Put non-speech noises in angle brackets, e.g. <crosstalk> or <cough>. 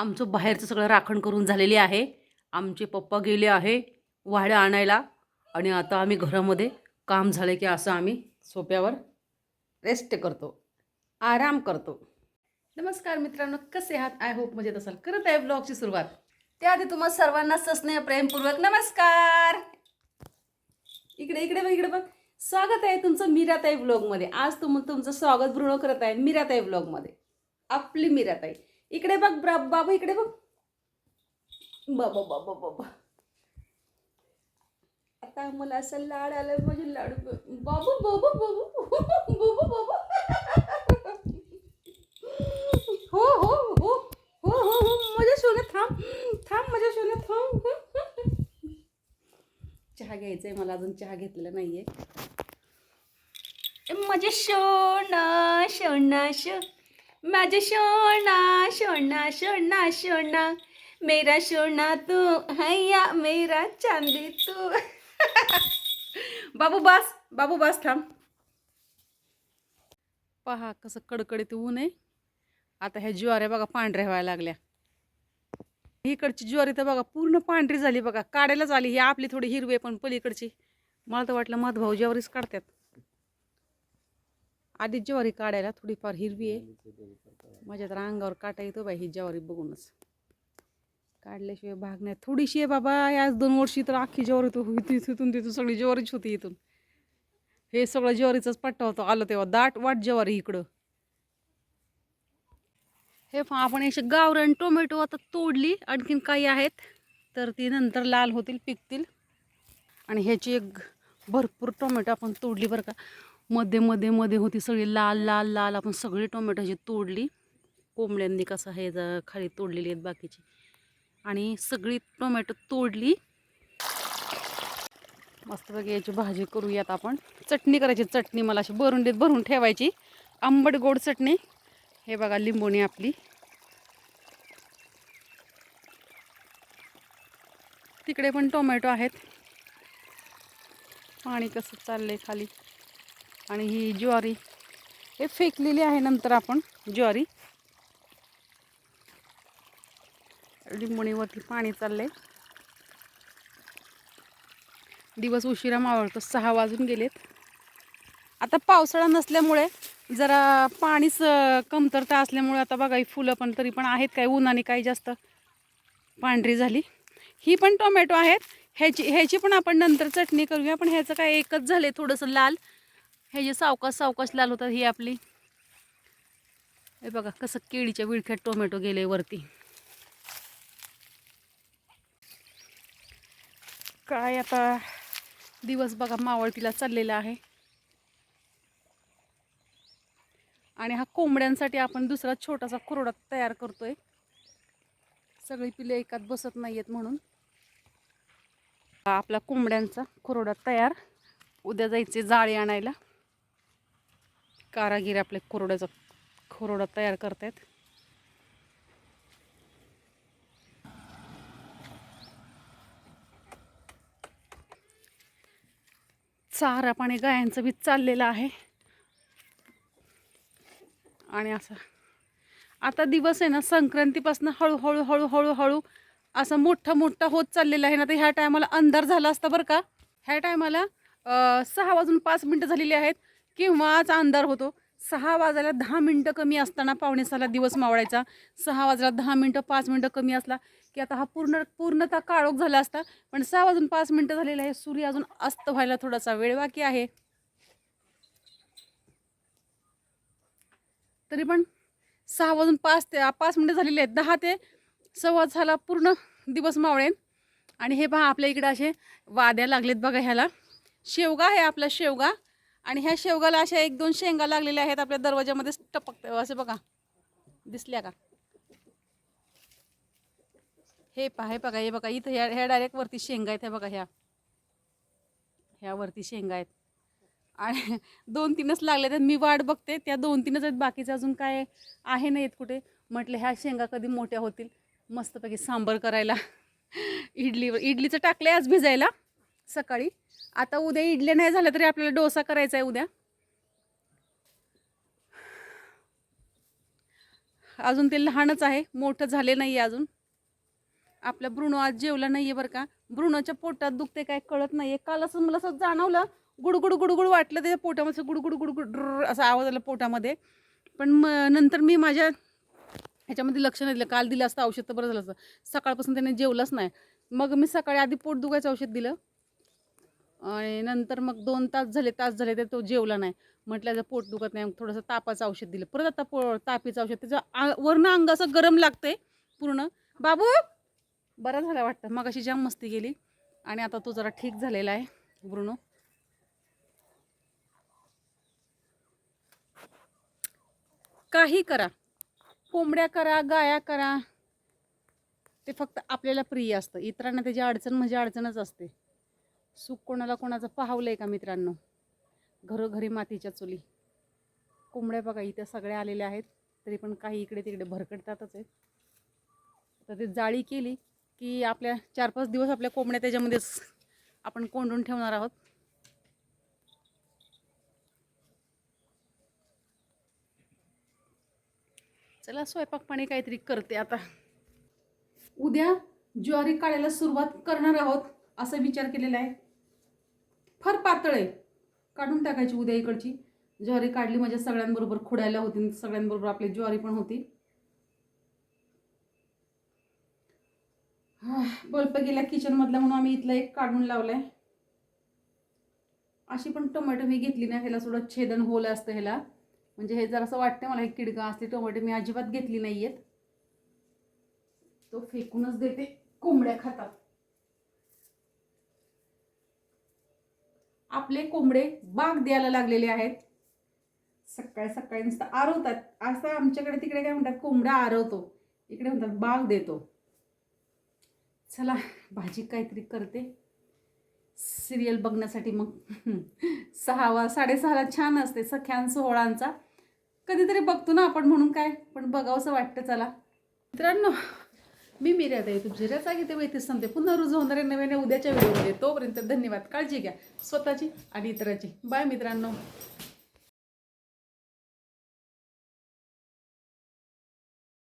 आमचं बाहेरचं सगळं राखण करून झालेली आहे. आमचे पप्पा गेले आहे वाड्या आणायला. आणि आता आम्ही घरामध्ये काम झाले की असं आम्ही सोप्यावर रेस्ट करतो. आराम करतो. नमस्कार मित्रांनो कसे आहात? आय होप मजेत असाल. करत आहे ब्लॉगची सुरुवात. त्याआधी तुम्हाला सर्वांना सस्नेह प्रेमपूर्वक नमस्कार. इकडे इकडे बघ इकडे बघ. स्वागत आहे तुमचं मीराताई ब्लॉगमध्ये आज तुम तुमचं स्वागत पूर्ण करत आहे मीराताई ब्लॉगमध्ये आपली मीराताई. इकडे बघ बाबू इकडे बघ. बाबा बाबा बाबा आता मला असं लाड आलं म्हणजे लाडू बाबू बाबू बाबू बाबू बाबू हो हो हो हो हो हो माझ्या सोनं थांब थांब माझ्या सोनं थांब. चहा घ्यायचा आहे मला अजून चहा घेतलेला नाहीये. माझे शोना शोना शो माझे शोणा शोणा शोणा शोणा. मेरा शोणा तू हैया मेरा चांदी तू. बाबू बास बाबू बास थांब. पहा कसं कडकडीत ऊन आहे. आता ह्या ज्वाऱ्या बघा पांढऱ्या व्हायला लागल्या. इकडची ज्वारी तर बघा पूर्ण पांढरी झाली बघा. काढायलाच आली. ही आपली थोडी हिरवी पण पलीकडची. मला तर वाटलं मधभाऊ ज्वारीच काढतात. आधी ज्वारी काढायला थोडीफार हिरवी आहे. माझ्या तर अंगावर काटा येतो बाई ही ज्वारी बघूनच. काढल्याशिवाय भाग नाही. थोडीशी आहे बाबा याच दोन वर्षी तर अख्खी ज्वारी तो तिथून तिथून सगळी ज्वारीच होती इथून. हे सगळं ज्वारीचाच पट्टा होता आलं तेव्हा. दाट वाट ज्वारी इकडं. हे आपण असे गावरान टोमॅटो आता तोडली. आणखीन काही आहेत तर ती नंतर लाल होतील पिकतील. आणि ह्याची एक भरपूर टोमॅटो आपण तोडली बरं का. मध्ये मध्ये मध्ये होती सगळी लाल लाल लाल. आपण सगळी टोमॅटोची तोडली. कोंबड्यांनी कसं हे खाली तोडलेली आहेत बाकीची. आणि सगळी टोमॅटो तोडली. मस्तपैकी याची भाजी करूयात आपण. चटणी करायची चटणी मला अशी भरून देत भरून ठेवायची. आंबट गोड चटणी. हे बघा लिंबोणी आपली. तिकडे पण टोमॅटो आहेत. पाणी कसं चाललंय खाली? आणि ही ज्वारी. हे फेकलेली आहे नंतर आपण ज्वारी. लिंबणीवरती पाणी चाललंय. दिवस उशिरा मावळतो सहा वाजून गेलेत. आता पावसाळा नसल्यामुळे जरा पाणीच कमतरता असल्यामुळे आता बघा ही फुलं पण तरी पण आहेत काय उन्हाने काही जास्त पांढरी झाली. ही पण टोमॅटो आहेत. ह्याची ह्याची पण आपण नंतर चटणी करूया पण ह्याचं काय एकच झाले थोडंसं लाल. ह्याची सावकाश सावकाश लाल होतात ही आपली. हे बघा कसं केळीच्या विळख्यात टोमॅटो गेले वरती. काय आता दिवस बघा मावळतीला चाललेला आहे. आणि हा कोंबड्यांसाठी आपण दुसरा छोटासा कुरडा तयार करतोय. सगळी पिले एकात बसत नाहीयेत म्हणून. आपला कोंबड्यांचा कुरडा तयार. उद्या जायचे जाळी आणायला. कारागिरी आपल्या कुरड्याचा खुरोडा तयार करतायत. चारा पाणी गायांचं बी चाललेलं आहे. आणि असं आता दिवस आहे ना संक्रांतीपासून हळूहळू हळूहळू हळू असं मोठा मोठा होत चाललेला आहे ना तर ह्या टायमाला अंधार झाला असता बरं का. ह्या टायमाला सहा वाजून पाच मिनटं झालेली आहेत. केव्हाच अंधार होतो? सहा वाजायला दहा मिनटं कमी असताना पावणे सहाला दिवस मावळायचा. सहा वाजायला दहा मिनटं पाच मिनटं कमी असला की आता हा पूर्ण पूर्णतः काळोख झाला असता. पण सहा वाजून पाच मिनटं झालेलं आहे. सूर्य अजून अस्त व्हायला थोडासा वेळ बाकी आहे. तरी पण सहा वाजून पाच ते पाच मिनटं झालेली आहेत. दहा ते सव्वा झाला पूर्ण दिवस मावळेन आणि हे पहा आपल्या इकडे असे वाद्या लागलेत बघा ह्याला. शेवगा आहे आपला शेवगा. आणि ह्या शेवगाला अशा एक दोन शेंगा लागलेल्या आहेत आपल्या दरवाजामध्ये टपक असे बघा. दिसल्या का? हे पहा हे बघा हे बघा. इथं ह्या ह्या डायरेक्ट वरती शेंगा आहेत हे बघा ह्या. ह्या वरती शेंगा आहेत. आणि <laughs> दोन तीनच लागले आहेत. मी वाट बघते त्या दोन तीनच आहेत. बाकीचं अजून काय आहे नाही आहेत कुठे. म्हटलं ह्या शेंगा कधी मोठ्या होतील. मस्तपैकी सांबर करायला. <laughs> इडलीवर इडलीचं टाकलं आज भिजायला. सकाळी. आता उद्या इडले नाही झालं तरी आपल्याला डोसा करायचा आहे उद्या. अजून ते लहानच आहे मोठं झाले नाही आहे अजून. आपला ब्रुणो आज जेवला नाही आहे बरं का. ब्रुणोच्या पोटात दुखते काय कळत नाही आहे काल असं मला असं जाणवलं गुडगुड गुडगुड वाटलं त्याच्या पोटामध्ये गुडगुड गुडगुड असा आवाज आला पोटामध्ये. पण म नंतर मी माझ्या ह्याच्यामध्ये लक्ष नाही दिलं. काल दिलं असतं औषध तर बरं झालं असतं. सकाळपासून त्याने जेवलंच नाही. मग मी सकाळी आधी पोट दुखायचं औषध दिलं. आणि नंतर मग दोन तास झाले तास झाले तर तो जेवला नाही. म्हटलं जर पोट दुखत नाही. थोडंसं तापाचं औषध दिलं. परत आता पो तापीचं औषध त्याचं आ- वरनं अंग असं गरम लागते पूर्ण. बाबू! बरं झालं वाटतं. मग अशी जाम मस्ती गेली आणि आता तो जरा ठीक झालेला आहे ब्रुनो. काही करा. कोंबड्या करा गाया करा. ते फक्त आपल्याला प्रिय असतं. इतरांना त्याची अडचण म्हणजे अडचणच असते. सुख कोणाला कोणाचं पाहावलं आहे का मित्रांनो? घरोघरी मातीच्या चुली. कोंबड्या बघा इथं सगळ्या आलेल्या आहेत. तरी पण काही इकडे तिकडे भरकटतातच आहेत. तर ते जाळी केली की आपल्या चार पाच दिवस आपल्या कोंबड्या त्याच्यामध्येच आपण कोंडून ठेवणार आहोत. चला स्वयंपाक पाणी काहीतरी करते आता. उद्या ज्वारी काढायला सुरुवात करणार आहोत. असा विचार केलेला आहे. फार पातळ आहे. काढून टाकायची उद्या इकडची. ज्वारी काढली म्हणजे सगळ्यांबरोबर खुडायला होती सगळ्यांबरोबर आपली ज्वारी पण होती. बल्ब गेला किचनमधला म्हणून आम्ही इथला एक काढून लावलाय. अशी पण टोमॅटो मी घेतली नाही ह्याला थोडं छेदन होल असतं ह्याला. म्हणजे हे जरासं वाटतं मला एक किडका असते टोमॅटो मी अजिबात घेतली नाही आहेत तो फेकूनच देते कोंबड्या खातात. आपले कोंबडे बाग द्यायला लागलेले आहेत. सकाळी सकाळी नुसतं आरवतात. असं आमच्याकडे तिकडे काय म्हणतात कोंबडा आरवतो. इकडे म्हणतात बाग देतो. चला भाजी काहीतरी करते. सिरियल बघण्यासाठी मग. <laughs> सहा वा साडेसहाला छान असते सख्यान सोहळांचा. कधीतरी बघतो ना आपण म्हणून काय? पण बघावंसं वाटतं चला. मित्रांनो मी मिर्याद आहे. तुमची रचा घेते वैतीच सांगते पुन्हा रुजू होणारे नव्याने उद्याच्या व्हिडिओमध्ये तोपर्यंत धन्यवाद. काळजी घ्या. स्वतःची आणि इतरांची. बाय मित्रांनो.